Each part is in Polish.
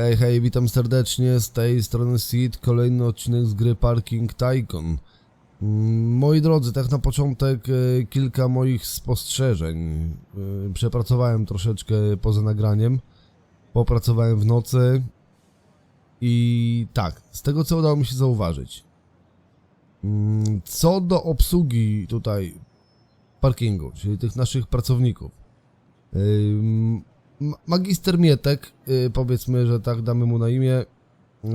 Hej, hej, witam serdecznie, z tej strony Seed, kolejny odcinek z gry Parking Tycoon. Mm, Moi drodzy, tak na początek e, kilka moich spostrzeżeń. E, Przepracowałem troszeczkę poza nagraniem, popracowałem w nocy i tak, z tego co udało mi się zauważyć. mm, Co do obsługi tutaj parkingu, czyli tych naszych pracowników. Magister Mietek, y, powiedzmy, że tak damy mu na imię,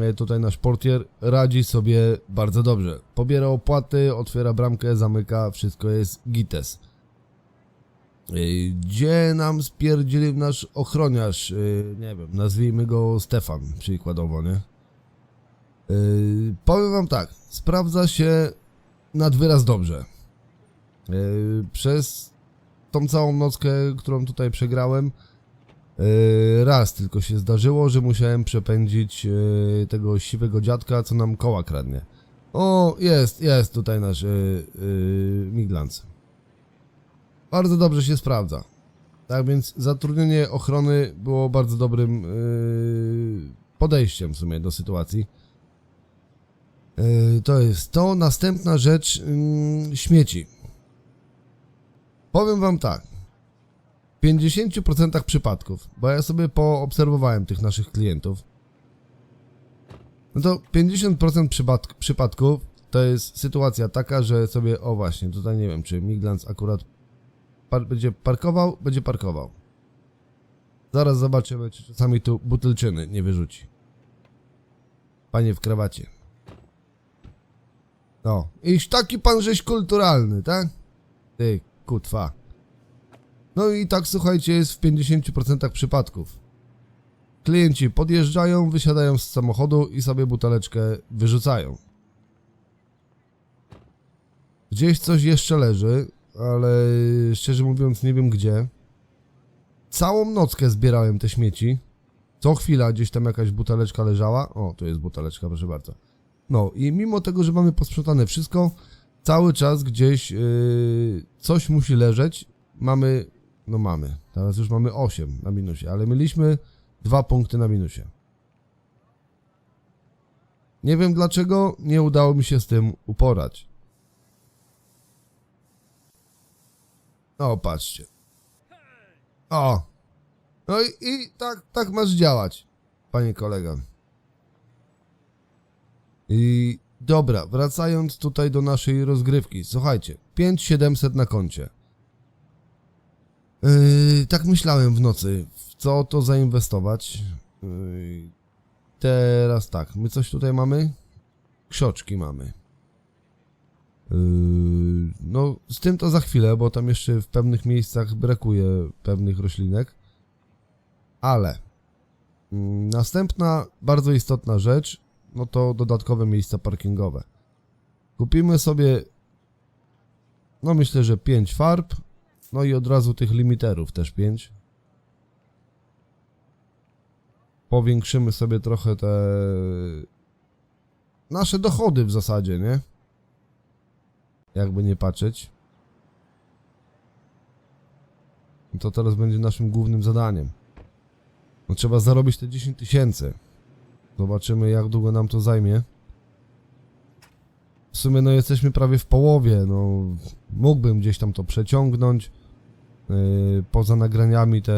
y, tutaj nasz portier, radzi sobie bardzo dobrze. Pobiera opłaty, otwiera bramkę, zamyka, wszystko jest gites. Y, Gdzie nam spierdzielił nasz ochroniarz, nie wiem, nazwijmy go Stefan przykładowo, nie? Powiem wam tak, sprawdza się nad wyraz dobrze. Przez tą całą nockę, którą tutaj przegrałem, Raz tylko się zdarzyło, że musiałem przepędzić yy, tego siwego dziadka, co nam koła kradnie. O, jest, jest tutaj nasz yy, yy, Miglans. Bardzo dobrze się sprawdza. Tak więc zatrudnienie ochrony było bardzo dobrym yy, podejściem w sumie do sytuacji. Yy, to jest to. Następna rzecz, yy, śmieci. Powiem wam tak. W 50% przypadków, bo ja sobie poobserwowałem tych naszych klientów, no to 50% przypadk przypadków to jest sytuacja taka, że sobie, o właśnie, tutaj nie wiem, czy Miglans akurat par będzie parkował, będzie parkował. Zaraz zobaczymy, czy czasami tu butelczyny nie wyrzuci. Panie w krawacie. O, iż taki pan żeś kulturalny, tak? Ty, kutwa. No i tak słuchajcie, jest w 50% przypadków. Klienci podjeżdżają, wysiadają z samochodu i sobie buteleczkę wyrzucają. Gdzieś coś jeszcze leży, ale szczerze mówiąc nie wiem gdzie. Całą nockę zbierałem te śmieci. Co chwila gdzieś tam jakaś buteleczka leżała. O, tu jest buteleczka, proszę bardzo. No i mimo tego, że mamy posprzątane wszystko, cały czas gdzieś yy, coś musi leżeć. Mamy no mamy. Teraz już mamy 8 na minusie, ale mieliśmy 2 punkty na minusie. Nie wiem dlaczego nie udało mi się z tym uporać. O, patrzcie. O. No i, i tak, tak masz działać, panie kolega. I dobra, wracając tutaj do naszej rozgrywki. Słuchajcie, 5700 na koncie. Yy, tak myślałem w nocy, w co to zainwestować. Yy, teraz tak, my coś tutaj mamy? Krzoczki mamy. Yy, no, z tym to za chwilę, bo tam jeszcze w pewnych miejscach brakuje pewnych roślinek. Ale yy, następna bardzo istotna rzecz, no to dodatkowe miejsca parkingowe. Kupimy sobie, no myślę, że 5 farb, no i od razu tych limiterów też 5. Powiększymy sobie trochę te nasze dochody w zasadzie, nie? Jakby nie patrzeć. To teraz będzie naszym głównym zadaniem. No trzeba zarobić te 10 tysięcy. Zobaczymy jak długo nam to zajmie. W sumie no jesteśmy prawie w połowie, no mógłbym gdzieś tam to przeciągnąć. Yy, poza nagraniami te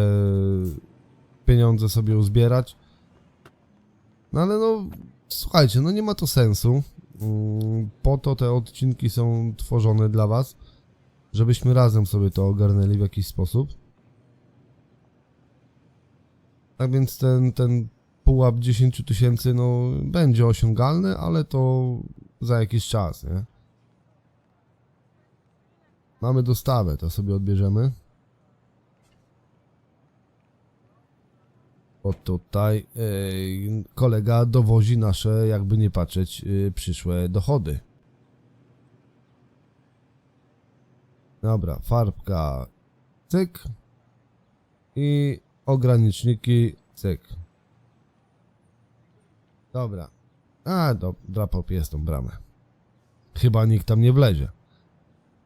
pieniądze sobie uzbierać. No ale no, słuchajcie, no nie ma to sensu. Yy, Po to te odcinki są tworzone dla was, żebyśmy razem sobie to ogarnęli w jakiś sposób. Tak więc ten, ten pułap 10 tysięcy no będzie osiągalny, ale to za jakiś czas, nie? Mamy dostawę, to sobie odbierzemy. O tutaj yy, kolega dowozi nasze, jakby nie patrzeć, yy, przyszłe dochody. Dobra, farbka, cyk. I ograniczniki, cyk. Dobra. A, do, drapał pies tą bramę. Chyba nikt tam nie wlezie.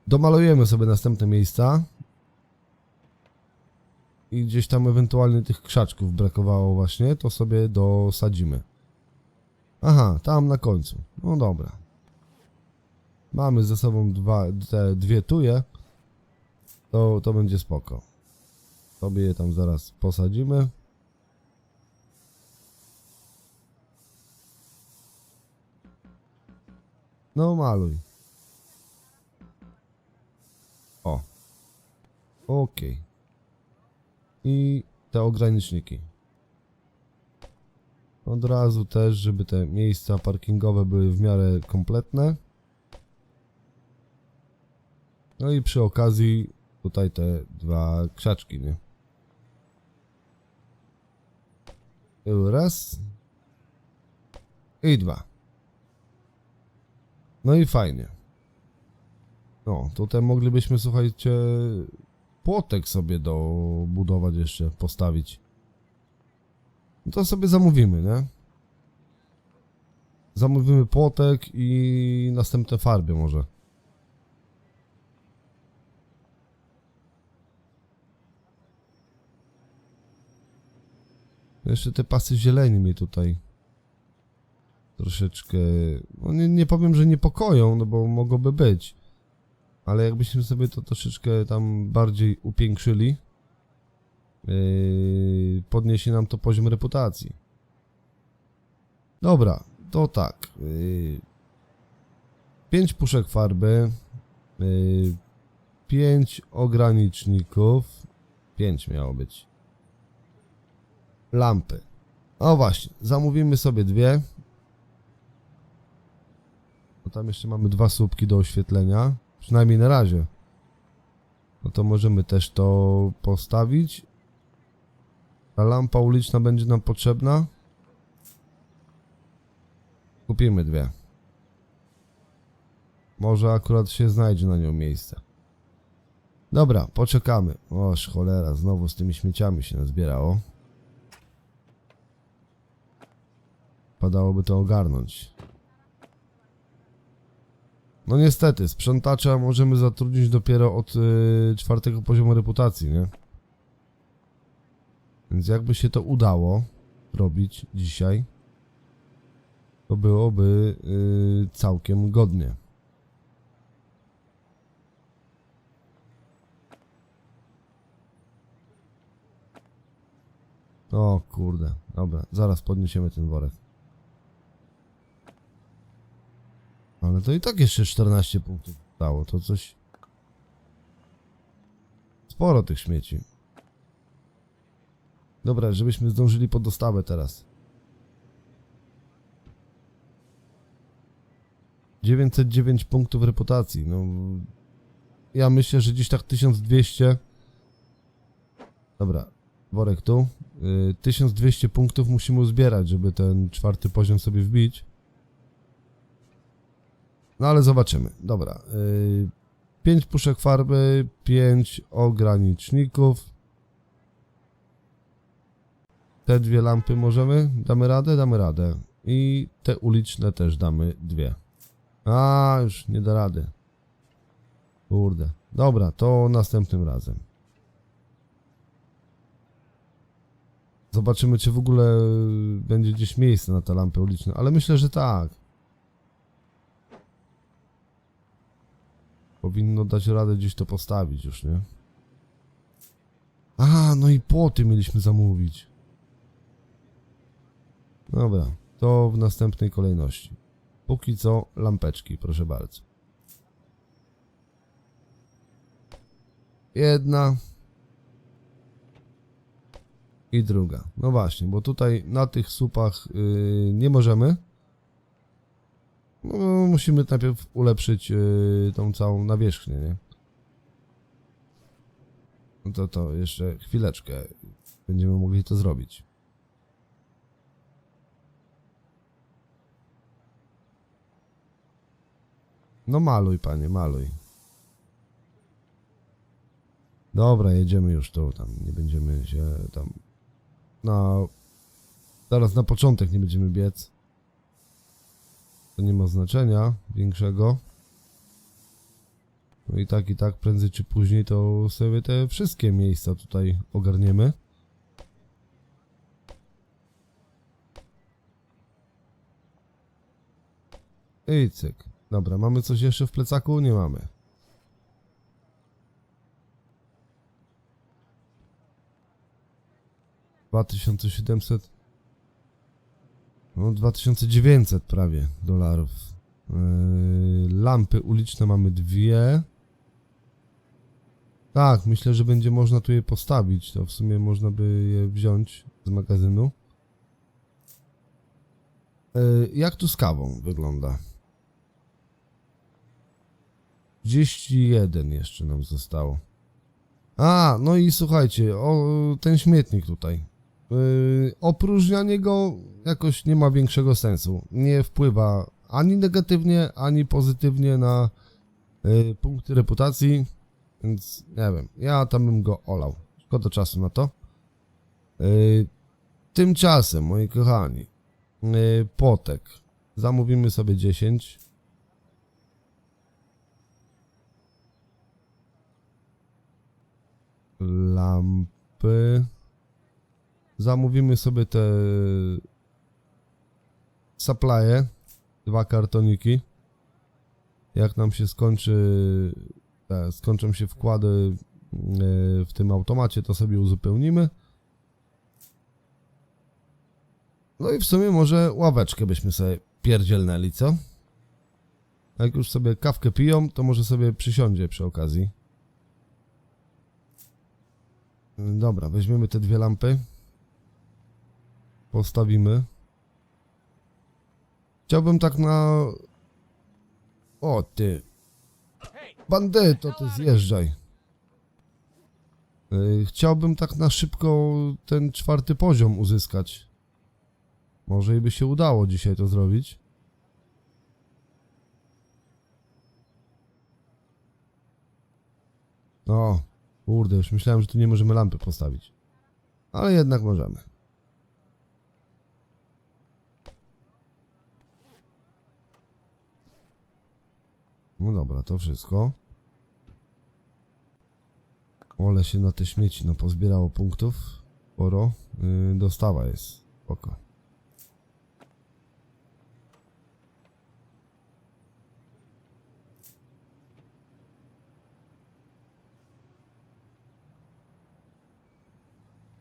Domalujemy sobie następne miejsca. I gdzieś tam ewentualnie tych krzaczków brakowało właśnie, to sobie dosadzimy. Aha, tam na końcu. No dobra. Mamy ze sobą dwa, te dwie tuje. To, to będzie spoko. Sobie je tam zaraz posadzimy. No maluj. O. Okej. I te ograniczniki. Od razu też, żeby te miejsca parkingowe były w miarę kompletne. No i przy okazji tutaj te dwa krzaczki, nie? Raz. I dwa. No i fajnie. No, tutaj moglibyśmy, słuchajcie, płotek sobie dobudować jeszcze, postawić. No to sobie zamówimy, nie? Zamówimy płotek i następne farby może. Jeszcze te pasy zieleni mnie tutaj troszeczkę, no nie, nie powiem, że niepokoją, no bo mogłoby być. Ale jakbyśmy sobie to troszeczkę tam bardziej upiększyli, yy, podniesie nam to poziom reputacji. Dobra, to tak. Yy, puszek farby, yy, ograniczników, pięć miało być. Lampy. O właśnie, zamówimy sobie dwie. Bo tam jeszcze mamy dwa słupki do oświetlenia. Przynajmniej na razie. No to możemy też to postawić. Ta lampa uliczna będzie nam potrzebna. Kupimy dwie. Może akurat się znajdzie na nią miejsce. Dobra, poczekamy. Oż cholera, znowu z tymi śmieciami się nazbierało. Padałoby to ogarnąć. No niestety, sprzątacza możemy zatrudnić dopiero od y, czwartego poziomu reputacji, nie? Więc jakby się to udało robić dzisiaj, to byłoby y, całkiem godnie. O kurde, dobra, zaraz podniesiemy ten worek. Ale to i tak jeszcze 14 punktów dało, to coś... Sporo tych śmieci. Dobra, żebyśmy zdążyli pod dostawę teraz. 909 punktów reputacji, no... Ja myślę, że gdzieś tak 1200... Dobra, worek tu. Y, 1200 punktów musimy uzbierać, żeby ten czwarty poziom sobie wbić. No ale zobaczymy. Dobra. Yy, 5 puszek farby, 5 ograniczników. Te dwie lampy możemy? Damy radę? Damy radę. I te uliczne też damy dwie. A, już nie da rady. Kurde. Dobra, to następnym razem. Zobaczymy, czy w ogóle będzie gdzieś miejsce na te lampy uliczne, ale myślę, że tak. Powinno dać radę gdzieś to postawić już, nie? A, no i płoty mieliśmy zamówić. Dobra, to w następnej kolejności. Póki co lampeczki, proszę bardzo. Jedna i druga. No właśnie, bo tutaj na tych słupach yy, nie możemy. No, musimy najpierw ulepszyć yy, tą całą nawierzchnię, nie? No to to jeszcze chwileczkę. Będziemy mogli to zrobić. No maluj, panie, maluj. Dobra, jedziemy już tu, tam nie będziemy się tam... No... Zaraz na początek nie będziemy biec. To nie ma znaczenia większego. No i tak, i tak, prędzej czy później to sobie te wszystkie miejsca tutaj ogarniemy. I cyk. Dobra, mamy coś jeszcze w plecaku? Nie mamy. Dwa tysiące siedemset. No, 2900 prawie dolarów. Yy, lampy uliczne mamy dwie. Tak, myślę, że będzie można tu je postawić. To w sumie można by je wziąć z magazynu. Yy, jak tu z kawą wygląda? 31 jeszcze nam zostało. A, no i słuchajcie, o, ten śmietnik tutaj. Yy, opróżnianie go jakoś nie ma większego sensu. Nie wpływa ani negatywnie, ani pozytywnie na yy, punkty reputacji, więc nie wiem, ja tam bym go olał. Szkoda czasu na to. Yy, tymczasem, moi kochani, potek. Zamówimy sobie 10. Lampy. Zamówimy sobie te supply'e, dwa kartoniki. Jak nam się skończy, e, skończą się wkłady e, w tym automacie, to sobie uzupełnimy. No i w sumie może ławeczkę byśmy sobie pierdzielnęli, co? Jak już sobie kawkę piją, to może sobie przysiądzie przy okazji. Dobra, weźmiemy te dwie lampy. Postawimy. Chciałbym tak na... O ty. Bandyto, ty zjeżdżaj. Yy, Chciałbym tak na szybko ten czwarty poziom uzyskać. Może i by się udało dzisiaj to zrobić. O, kurde, już myślałem, że tu nie możemy lampy postawić. Ale jednak możemy. No dobra, to wszystko. Ole się na te śmieci no pozbierało punktów. Sporo. Yy, dostawa jest. Spoko.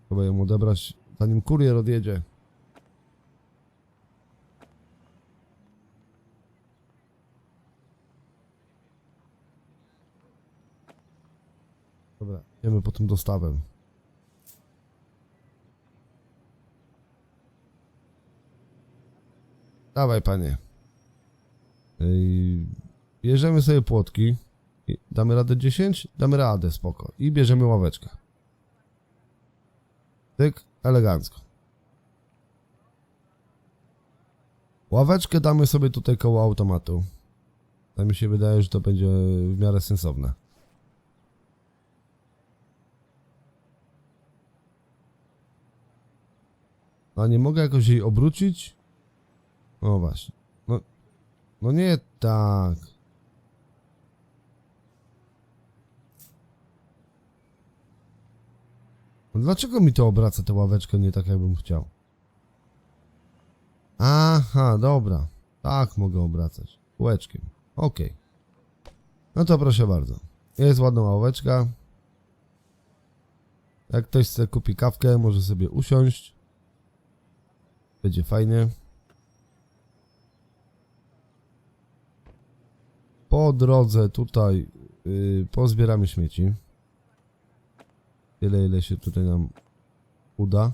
Trzeba ją odebrać, zanim kurier odjedzie. Dobra, idziemy po tą dostawę. Dawaj, panie. Bierzemy sobie płotki. Damy radę 10? Damy radę, spoko. I bierzemy ławeczkę. Tyk, elegancko. Ławeczkę damy sobie tutaj koło automatu. Tak mi się wydaje, że to będzie w miarę sensowne. A nie mogę jakoś jej obrócić? O właśnie. No, no nie tak. No Dlaczego mi to obraca tę ławeczkę nie tak jakbym chciał? Aha, dobra. Tak mogę obracać. Kółeczkiem. Okej. No to proszę bardzo. Jest ładna ławeczka. Jak ktoś chce kupi kawkę, może sobie usiąść. Będzie fajnie. Po drodze tutaj yy, pozbieramy śmieci. Tyle, ile się tutaj nam uda.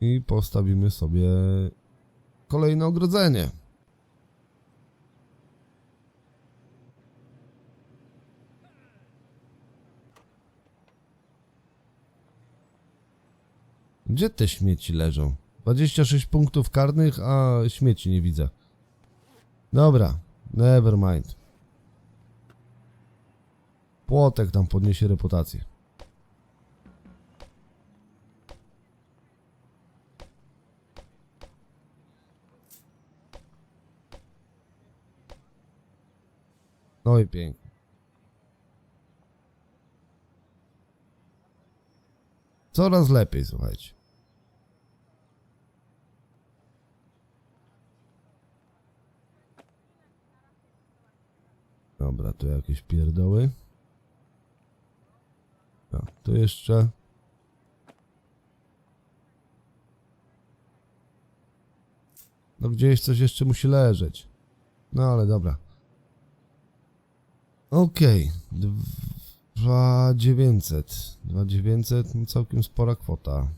I postawimy sobie kolejne ogrodzenie. Gdzie te śmieci leżą? 26 punktów karnych, a śmieci nie widzę. Dobra, never mind. Płotek tam podniesie reputację. Oj, pięknie. Coraz lepiej, słuchajcie. Dobra, tu jakieś pierdoły. A, tu jeszcze. No gdzieś coś jeszcze musi leżeć. No ale dobra. Okej. Dziewięćset. Dwa dziewięćset, no całkiem spora kwota.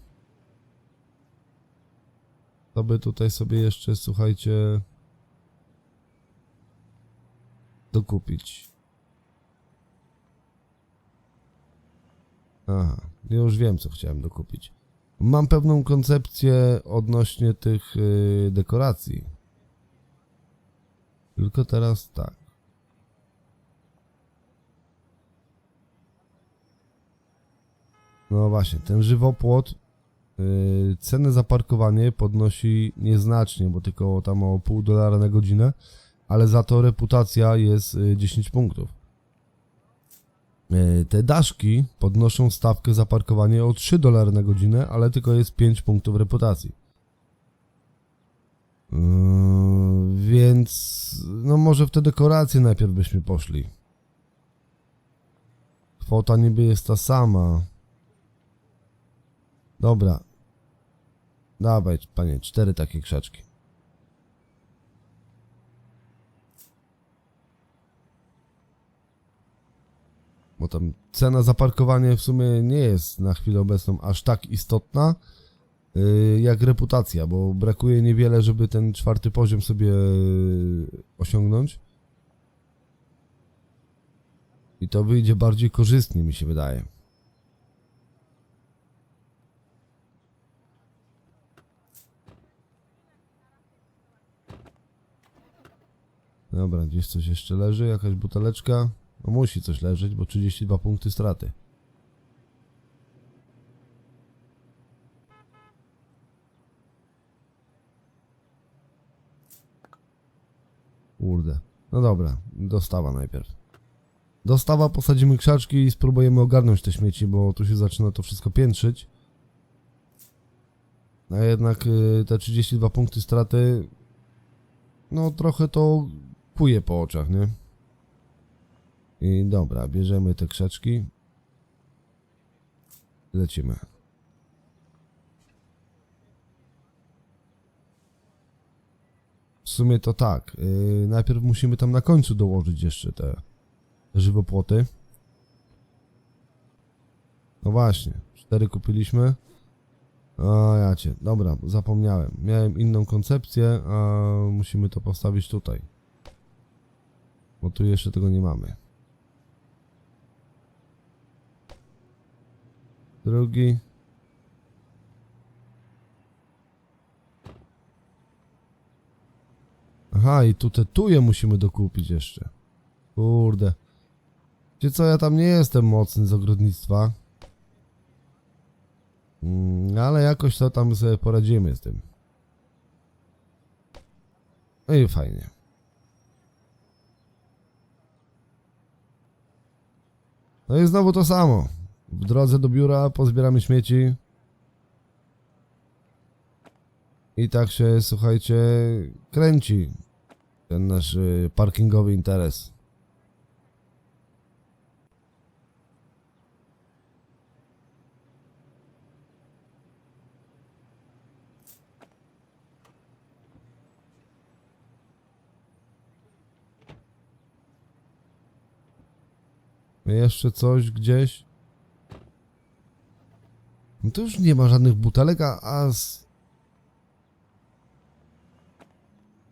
To by tutaj sobie jeszcze, słuchajcie, dokupić. Aha, już wiem, co chciałem dokupić. Mam pewną koncepcję odnośnie tych yy, dekoracji. Tylko teraz tak. No właśnie, ten żywopłot yy, cenę za parkowanie podnosi nieznacznie, bo tylko tam o pół dolara na godzinę, ale za to reputacja jest yy, 10 punktów. Yy, Te daszki podnoszą stawkę za parkowanie o 3 dolary na godzinę, ale tylko jest 5 punktów reputacji. Yy, więc no może w te dekoracje najpierw byśmy poszli. Kwota niby jest ta sama. Dobra. Dawaj, panie, cztery takie krzaczki. Bo tam cena za parkowanie w sumie nie jest na chwilę obecną aż tak istotna yy, jak reputacja, bo brakuje niewiele, żeby ten czwarty poziom sobie yy, osiągnąć. I to wyjdzie bardziej korzystnie, mi się wydaje. Dobra, gdzieś coś jeszcze leży, jakaś buteleczka. No musi coś leżeć, bo 32 punkty straty. Kurde. No dobra, dostawa najpierw. Dostawa, posadzimy krzaczki i spróbujemy ogarnąć te śmieci, bo tu się zaczyna to wszystko piętrzyć. A jednak y, te 32 punkty straty no trochę to kuje po oczach, nie? I dobra, bierzemy te krzaczki. Lecimy. W sumie to tak. Yy, najpierw musimy tam na końcu dołożyć jeszcze te żywopłoty. No właśnie, cztery kupiliśmy. A ja cię, dobra, zapomniałem. Miałem inną koncepcję, a musimy to postawić tutaj. Bo tu jeszcze tego nie mamy. Drugi. Aha, i tu te tuje musimy dokupić jeszcze. Kurde. Wiecie co, ja tam nie jestem mocny z ogrodnictwa. Mm, ale jakoś to tam sobie poradzimy z tym. No i fajnie. No i znowu to samo. W drodze do biura pozbieramy śmieci. I tak się, słuchajcie, kręci ten nasz y, parkingowy interes. Jeszcze coś gdzieś? No to już nie ma żadnych butelek, a, a z...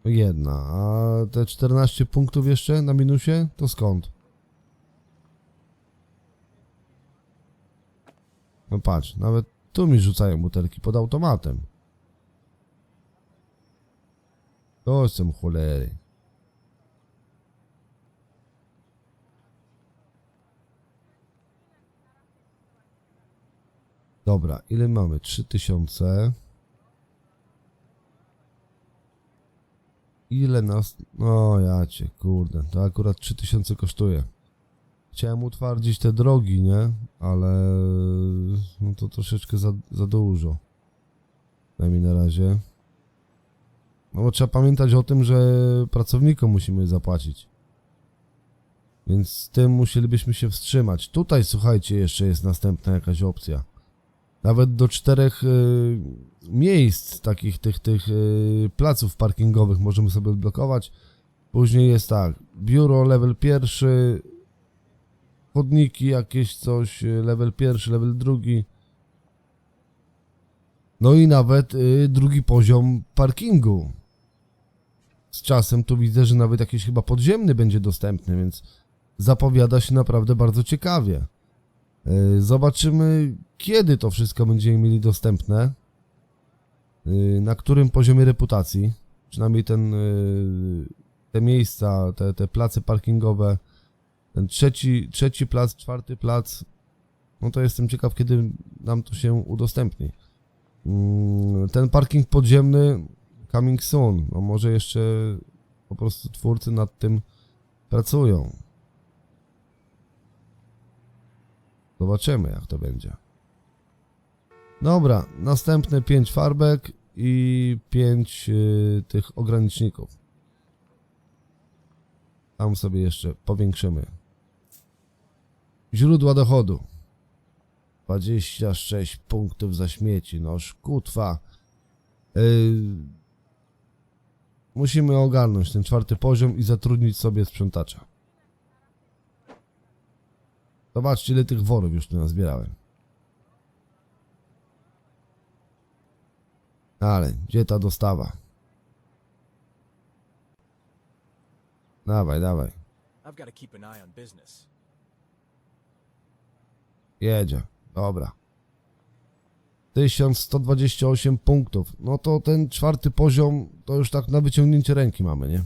Jedna, a te 14 punktów jeszcze na minusie, to skąd? No patrz, nawet tu mi rzucają butelki pod automatem. To są cholery. Dobra, ile mamy? 3000. Ile nas... O ja cię, kurde, to akurat 3000 kosztuje. Chciałem utwardzić te drogi, nie? Ale... No to troszeczkę za, za dużo. Przynajmniej na razie. No bo trzeba pamiętać o tym, że pracownikom musimy zapłacić. Więc z tym musielibyśmy się wstrzymać. Tutaj, słuchajcie, jeszcze jest następna jakaś opcja. Nawet do czterech y, miejsc takich tych, tych y, placów parkingowych możemy sobie odblokować. Później jest tak, biuro level pierwszy, chodniki jakieś coś, y, level pierwszy, level drugi. No i nawet drugi poziom parkingu. Z czasem tu widzę, że nawet jakiś chyba podziemny będzie dostępny, więc zapowiada się naprawdę bardzo ciekawie. Y, Zobaczymy, kiedy to wszystko będziemy mieli dostępne. Y, Na którym poziomie reputacji. Przynajmniej ten, y, te miejsca, te, te place parkingowe. Ten trzeci, trzeci plac, czwarty plac. No to jestem ciekaw, kiedy nam to się udostępni. Mm, Ten parking podziemny coming soon. No może jeszcze po prostu twórcy nad tym pracują. Zobaczymy, jak to będzie. Dobra, następne 5 farbek i 5 y, tych ograniczników. Tam sobie jeszcze powiększymy. Źródła dochodu. 26 punktów za śmieci. No szkutwa. Yy, musimy ogarnąć ten czwarty poziom i zatrudnić sobie sprzątacza. Zobaczcie, ile tych worów już tu nazbierałem. Ale, gdzie ta dostawa? Dawaj, dawaj. Jedzie. Dobra. 1128 punktów. No to ten czwarty poziom to już tak na wyciągnięcie ręki mamy, nie?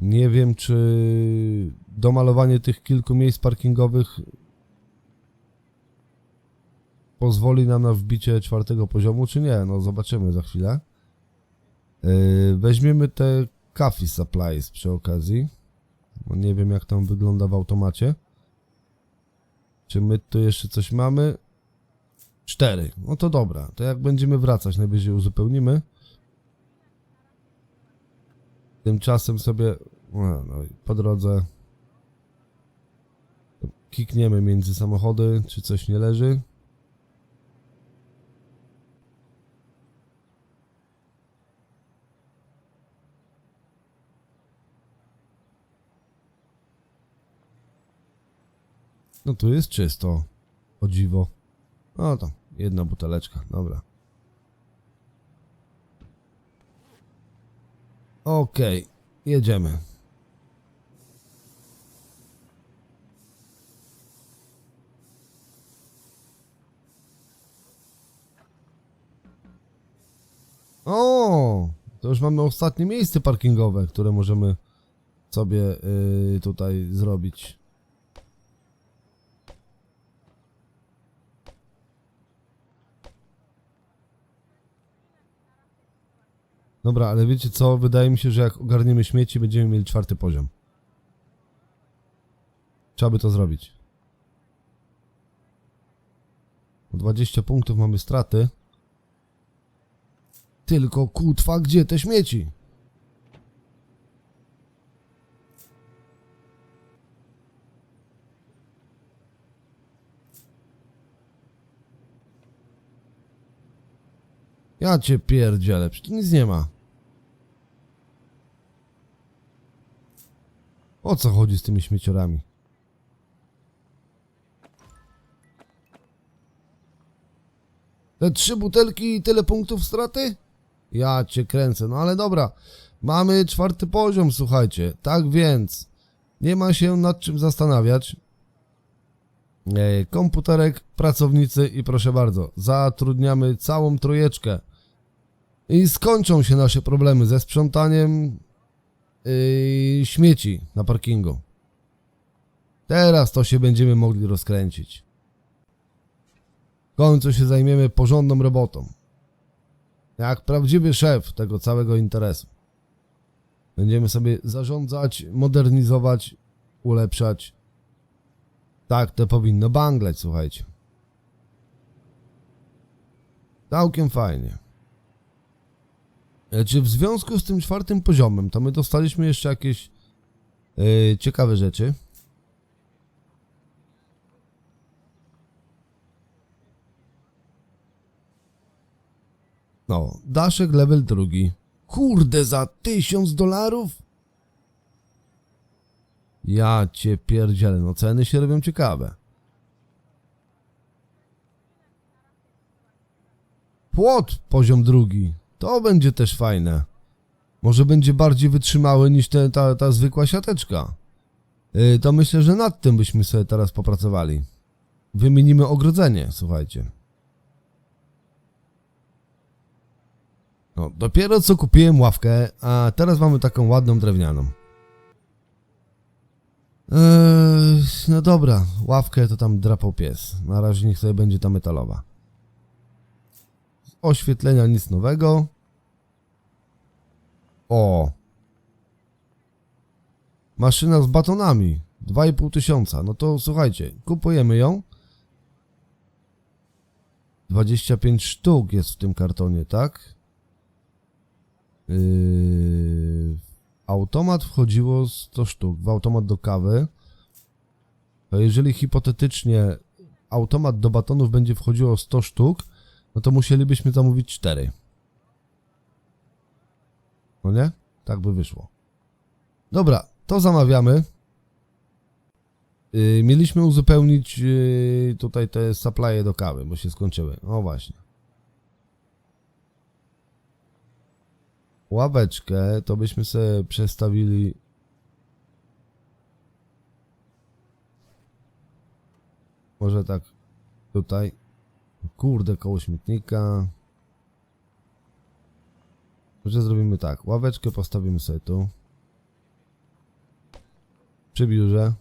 Nie wiem, czy domalowanie tych kilku miejsc parkingowych pozwoli nam na wbicie czwartego poziomu, czy nie. No zobaczymy za chwilę. Yy, weźmiemy te coffee supplies przy okazji. Bo nie wiem jak tam wygląda w automacie. Czy my tu jeszcze coś mamy? Cztery. No to dobra. To jak będziemy wracać, najwyżej uzupełnimy. Tymczasem sobie no, no, po drodze kikniemy między samochody, czy coś nie leży. No tu jest czysto. O dziwo. No to jedna buteleczka, dobra. Okej, jedziemy. O, to już mamy ostatnie miejsce parkingowe, które możemy sobie yy, tutaj zrobić. Dobra, ale wiecie co? Wydaje mi się, że jak ogarniemy śmieci, będziemy mieli czwarty poziom. Trzeba by to zrobić. O 20 punktów mamy straty. Tylko kutwa, gdzie te śmieci? Ja cię pierdzielę, przecież nic nie ma. O co chodzi z tymi śmieciorami? Te trzy butelki i tyle punktów straty? Ja cię kręcę, no ale dobra. Mamy czwarty poziom, słuchajcie. Tak więc, nie ma się nad czym zastanawiać. E, komputerek, pracownicy i proszę bardzo, zatrudniamy całą trójeczkę. I skończą się nasze problemy ze sprzątaniem yy, śmieci na parkingu. Teraz to się będziemy mogli rozkręcić. W końcu się zajmiemy porządną robotą. Jak prawdziwy szef tego całego interesu. Będziemy sobie zarządzać, modernizować, ulepszać. Tak to powinno bangleć, słuchajcie. Całkiem fajnie. E, Czy w związku z tym czwartym poziomem, to my dostaliśmy jeszcze jakieś e, ciekawe rzeczy? No, daszek level drugi. Kurde, za tysiąc dolarów? Ja cię pierdzielę, no ceny się robią ciekawe. Płot, poziom drugi. To będzie też fajne. Może będzie bardziej wytrzymały niż te, ta, ta zwykła siateczka. Yy, to myślę, że nad tym byśmy sobie teraz popracowali. Wymienimy ogrodzenie, słuchajcie. No, dopiero co kupiłem ławkę, a teraz mamy taką ładną drewnianą. Eee, no dobra, ławkę to tam drapał pies. Na razie niech sobie będzie ta metalowa. Oświetlenia nic nowego. O! Maszyna z batonami. 2,5 tysiąca. No to słuchajcie, kupujemy ją. 25 sztuk jest w tym kartonie, tak? Yy, automat wchodziło 100 sztuk. W automat do kawy. To jeżeli hipotetycznie automat do batonów będzie wchodziło 100 sztuk, no to musielibyśmy zamówić 4. No nie? Tak by wyszło. Dobra, to zamawiamy. Yy, mieliśmy uzupełnić yy, tutaj te supply'e do kawy, bo się skończyły. O właśnie. Ławeczkę to byśmy sobie przestawili. Może tak tutaj. Kurde, koło śmietnika. Może zrobimy tak. Ławeczkę postawimy sobie tu. Przy biurze.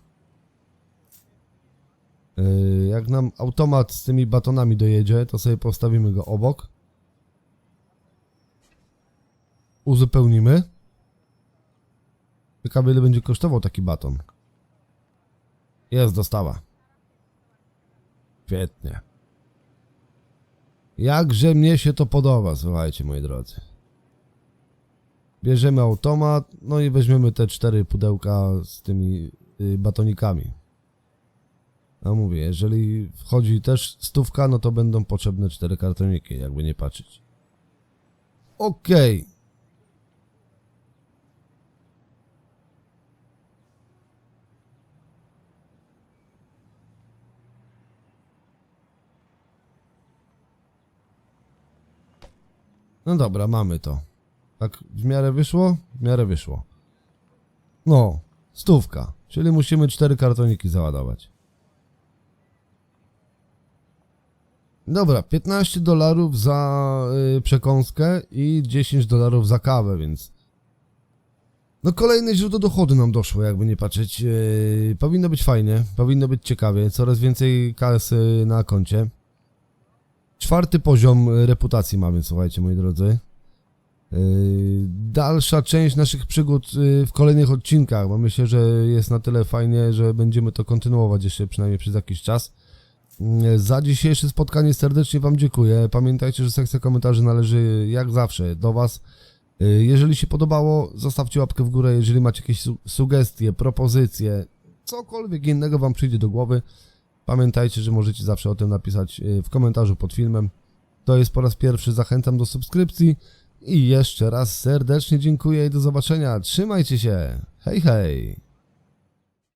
Yy, Jak nam automat z tymi batonami dojedzie, to sobie postawimy go obok. Uzupełnimy. Ciekawe ile będzie kosztował taki baton. Jest dostawa. Świetnie. Jakże mnie się to podoba, słuchajcie moi drodzy. Bierzemy automat, no i weźmiemy te cztery pudełka z tymi y, batonikami. No mówię, jeżeli wchodzi też stówka, no to będą potrzebne cztery kartoniki, jakby nie patrzeć. Okej. No dobra, mamy to. Tak w miarę wyszło? W miarę wyszło. No, stówka. Czyli musimy cztery kartoniki załadować. Dobra, 15 dolarów za y, przekąskę i 10 dolarów za kawę, więc... No kolejne źródło dochodu nam doszło, jakby nie patrzeć. Yy, powinno być fajnie, powinno być ciekawie, coraz więcej kasy na koncie. Czwarty poziom y, reputacji mamy, słuchajcie, moi drodzy. Yy, Dalsza część naszych przygód yy, w kolejnych odcinkach, bo myślę, że jest na tyle fajnie, że będziemy to kontynuować jeszcze przynajmniej przez jakiś czas. Yy, Za dzisiejsze spotkanie serdecznie Wam dziękuję. Pamiętajcie, że sekcja komentarzy należy jak zawsze do Was. Jeżeli się podobało, zostawcie łapkę w górę. Jeżeli macie jakieś su- sugestie, propozycje, cokolwiek innego Wam przyjdzie do głowy, pamiętajcie, że możecie zawsze o tym napisać yy, w komentarzu pod filmem. To jest po raz pierwszy, zachęcam do subskrypcji. I jeszcze raz serdecznie dziękuję i do zobaczenia. Trzymajcie się. Hej, hej.